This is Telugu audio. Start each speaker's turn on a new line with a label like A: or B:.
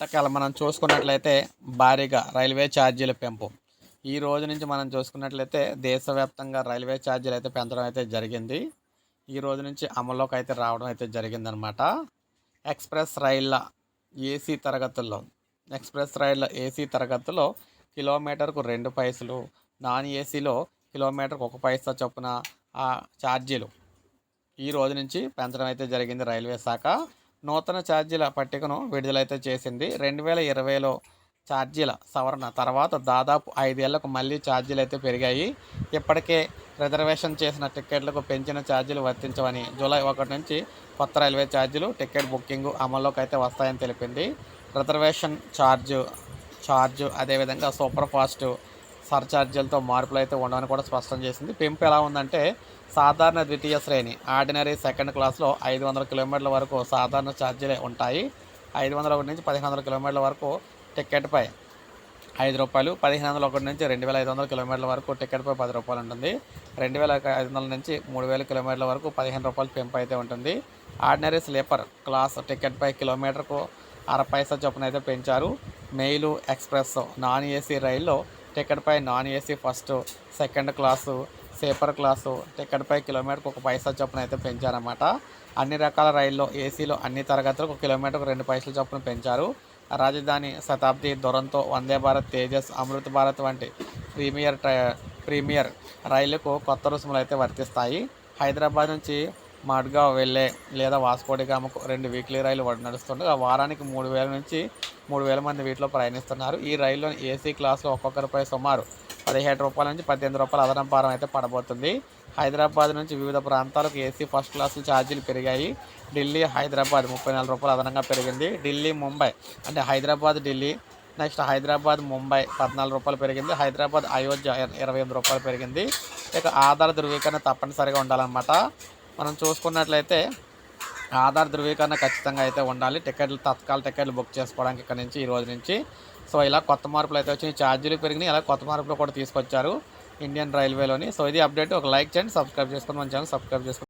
A: ఎట్టకేల మనం చూసుకున్నట్లయితే భారీగా రైల్వే ఛార్జీల పెంపు. ఈ రోజు నుంచి మనం చూసుకున్నట్లయితే దేశవ్యాప్తంగా రైల్వే ఛార్జీలు అయితే పెంచడం అయితే జరిగింది. ఈ రోజు నుంచి అమల్లోకి అయితే రావడం అయితే జరిగిందనమాట ఎక్స్ప్రెస్ రైళ్ళ ఏసీ తరగతుల్లో ఎక్స్ప్రెస్ రైళ్ళ ఏసీ తరగతుల్లో కిలోమీటర్కు రెండు పైసలు నాన్ ఏసీలో కిలోమీటర్కు ఒక పైసా చొప్పున ఆ ఛార్జీలు ఈ రోజు నుంచి పెంచడం అయితే జరిగింది రైల్వే శాఖ. నూతన ఛార్జీల పట్టికను విడుదలైతే చేసింది. రెండు వేల ఇరవైలో ఛార్జీల సవరణ తర్వాత దాదాపు ఐదేళ్ళకు మళ్ళీ ఛార్జీలు అయితే పెరిగాయి. ఇప్పటికే రిజర్వేషన్ చేసిన టిక్కెట్లకు పెంచిన ఛార్జీలు వర్తించవని జూలై ఒకటి నుంచి కొత్త రైల్వే ఛార్జీలు టికెట్ బుకింగ్ అమల్లోకి అయితే వస్తాయని తెలిపింది. రిజర్వేషన్ ఛార్జు ఛార్జు అదేవిధంగా సూపర్ ఫాస్ట్ సర్ఛార్జీలతో మార్పులు అయితే ఉండవని కూడా స్పష్టం చేసింది. పెంపు ఎలా ఉందంటే సాధారణ ద్వితీయ శ్రేణి ఆర్డినరీ సెకండ్ క్లాస్లో ఐదు వందల కిలోమీటర్ల వరకు సాధారణ ఛార్జీలే ఉంటాయి. ఐదు వందల ఒకటి నుంచి పదిహేను వందల కిలోమీటర్ల వరకు టికెట్పై ఐదు రూపాయలు పదిహేను వందల ఒకటి నుంచి రెండు వేల ఐదు వందల కిలోమీటర్ల వరకు టికెట్పై పది రూపాయలు ఉంటుంది. రెండు వేల ఐదు వందల నుంచి మూడు వేల కిలోమీటర్ల వరకు పదిహేను రూపాయలు పెంపు అయితే ఉంటుంది. ఆర్డినరీ స్లీపర్ క్లాస్ టికెట్పై కిలోమీటర్కు అర పైసా చొప్పున అయితే పెంచారు. మెయిలు ఎక్స్ప్రెస్ నాన్ ఏసీ రైల్లో టికెట్పై non AC first second class sleeper class టికెట్పై కిలోమీటర్కు ఒక పైసా చొప్పున అయితే పెంచారన్నమాట. అన్ని రకాల రైల్లో ఏసీలో అన్ని తరగతులకు ఒక కిలోమీటర్కు రెండు పైసల చొప్పున పెంచారు. రాజధాని శతాబ్ది దురంతో వందే భారత్ తేజస్ అమృత్ భారత్ వంటి ప్రీమియర్ ట్రై- ప్రీమియర్ రైళ్ళకు కొత్త రుసుములు అయితే వర్తిస్తాయి. హైదరాబాద్ నుంచి మడ్గావ్ వెళ్ళే లేదా వాస్కోడిగామకు రెండు వీక్లీ రైలు నడుస్తుండగా వారానికి మూడు వేల నుంచి మూడు వేల మంది వీటిలో ప్రయాణిస్తున్నారు. ఈ రైల్లో ఏసీ క్లాస్లో ఒక్కొక్కరిపై సుమారు పదిహేడు రూపాయల నుంచి పద్దెనిమిది రూపాయల అదనపు భారం అయితే పడబోతుంది. హైదరాబాద్ నుంచి వివిధ ప్రాంతాలకు ఏసీ ఫస్ట్ క్లాస్ ఛార్జీలు పెరిగాయి. ఢిల్లీ హైదరాబాద్ ముప్పై నాలుగు రూపాయలు అదనంగా పెరిగింది. ఢిల్లీ ముంబై అంటే హైదరాబాద్ ఢిల్లీ. నెక్స్ట్ హైదరాబాద్ ముంబై పద్నాలుగు రూపాయలు పెరిగింది. హైదరాబాద్ అయోధ్య ఇరవై ఎనిమిది రూపాయలు పెరిగింది. ఇక ఆధార ధృవీకరణ తప్పనిసరిగా ఉండాలన్నమాట. మనం చూసుకున్నట్లయితే ఆధార్ ధృవీకరణ ఖచ్చితంగా అయితే ఉండాలి. టికెట్లు తత్కాల టికెట్లు బుక్ చేసుకోవడానికి ఇక్కడ నుంచి ఈ రోజు నుంచి. సో ఇలా కొత్త మార్పులు అయితే వచ్చినాయి. ఛార్జీలు పెరిగినాయి. ఇలా కొత్త మార్పులు కూడా తీసుకొచ్చారు ఇండియన్ రైల్వేలోని. సో ఇది అప్డేట్. ఒక లైక్ చేయండి సబ్స్క్రైబ్ చేసుకొని మన ఛానల్ సబ్స్క్రైబ్ చేసుకోండి.